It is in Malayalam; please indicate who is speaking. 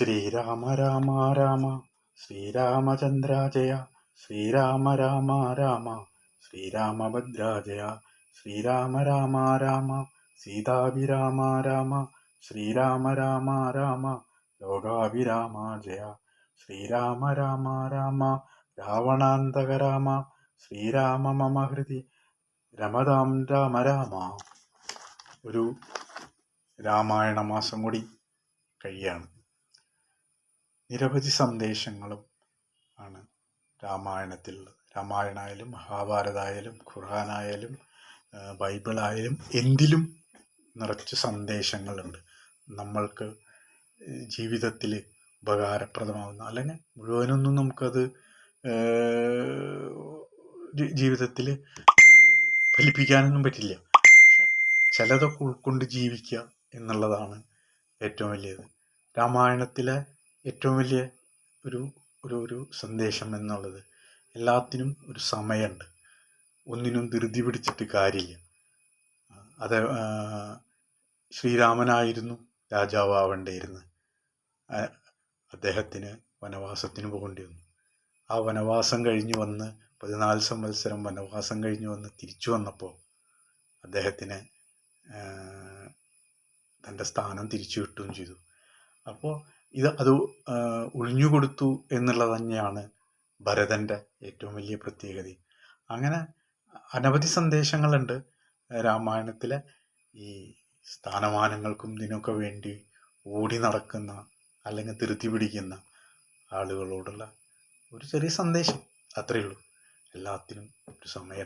Speaker 1: ശ്രീരാമ രാമ രാമ ശ്രീരാമചന്ദ്ര ജയ ശ്രീരാമ രാമ രാമ ശ്രീരാമഭദ്രാജയ ശ്രീരാമ രാമ രാമ സീതാഭിരാമ രാമ ശ്രീരാമ രാമ രാമ ലോകാഭിരാമ ജയ ശ്രീരാമ രാമ രാമ രാവണാന്തക രാമ ശ്രീരാമ മമ ഹൃതി രമതാം രാമ രാമ. ഒരു രാമായണ മാസം കൂടി കഴിയാണ്. നിരവധി സന്ദേശങ്ങളും ആണ് രാമായണത്തിൽ രാമായണമായാലും മഹാഭാരതമായാലും ഖുർആനായാലും ബൈബിളായാലും എന്തിലും നിറച്ച് സന്ദേശങ്ങളുണ്ട്. നമ്മൾക്ക് ജീവിതത്തിൽ ഉപകാരപ്രദമാകുന്ന അല്ലെങ്കിൽ മുഴുവനൊന്നും നമുക്കത് ജീവിതത്തിൽ ഫലിപ്പിക്കാനൊന്നും പറ്റില്ല. പക്ഷെ ചിലതൊക്കെ ഉൾക്കൊണ്ട് ജീവിക്കുക എന്നുള്ളതാണ് ഏറ്റവും വലിയത്. രാമായണത്തിലെ ഏറ്റവും വലിയ ഒരു ഒരു ഒരു സന്ദേശം എന്നുള്ളത് എല്ലാത്തിനും ഒരു സമയമുണ്ട്. ഒന്നിനും ധൃതി പിടിച്ചിട്ട് കാര്യമില്ല. അത് ശ്രീരാമനായിരുന്നു രാജാവാവേണ്ടിയിരുന്നത്. അദ്ദേഹത്തിന് വനവാസത്തിന് പോകേണ്ടി വന്നു. ആ വനവാസം കഴിഞ്ഞ് വന്ന് പതിനാല് സംവത്സരം വനവാസം കഴിഞ്ഞ് വന്ന് തിരിച്ചു വന്നപ്പോൾ അദ്ദേഹത്തിന് തന്റെ സ്ഥാനം തിരിച്ചു കിട്ടുകയും ചെയ്തു. അപ്പോൾ ഇത് അത് ഒഴിഞ്ഞുകൊടുത്തു എന്നുള്ളത് തന്നെയാണ് ഭരതന്റെ ഏറ്റവും വലിയ പ്രത്യേകത. അങ്ങനെ അനവധി സന്ദേശങ്ങളുണ്ട് രാമായണത്തിലെ ഈ സ്ഥാനമാനങ്ങൾക്കും ഇതിനൊക്കെ വേണ്ടി ഓടി നടക്കുന്ന അല്ലെങ്കിൽ തിരുത്തി പിടിക്കുന്ന ആളുകളോടുള്ള ഒരു ചെറിയ സന്ദേശം. അത്രയേ ഉള്ളൂ. എല്ലാത്തിനും ഒരു സമയം.